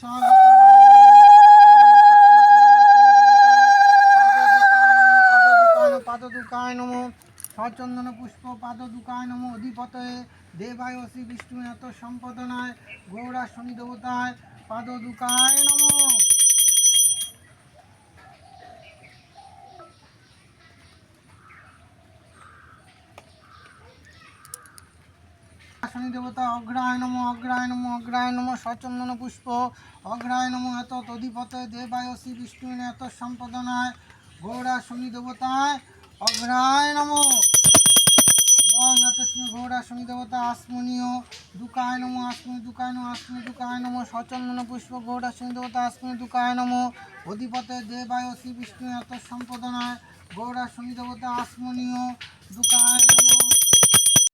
স্বচন্দন নম। সচন্দন পুষ্প পাদদুকায় নম। অধিপতয়ে দেবায় শ্রী বিষ্ণু এত সম্পদনায় গৌরা শনি দেবতায় পাদদুকায় নম। শনি দেবতা, অগ্রায় নম অগ্রায় নম অগ্রায় নম সচন্দন পুষ্প, অগ্রায় নম, এত তধিপতে দেবায় শ্রী বিষ্ণু এত সম্পাদনায় গৌরা শনি দেবতায়, অগ্রায় নম। বং এতস্মি গৌরা শনি দেবতা, আসমনীয়, দুকায় নম আসমনি দুকায় নম আসমনি দুকায় নম সচন্দন পুষ্প গৌরা শনি দেবতা আসমনি দুকায় নম, অধিপতে দেবায় শ্রী বিষ্ণু এত সম্পদনায় গৌরা শনি দেবতা, আসমনীয়, দুকায়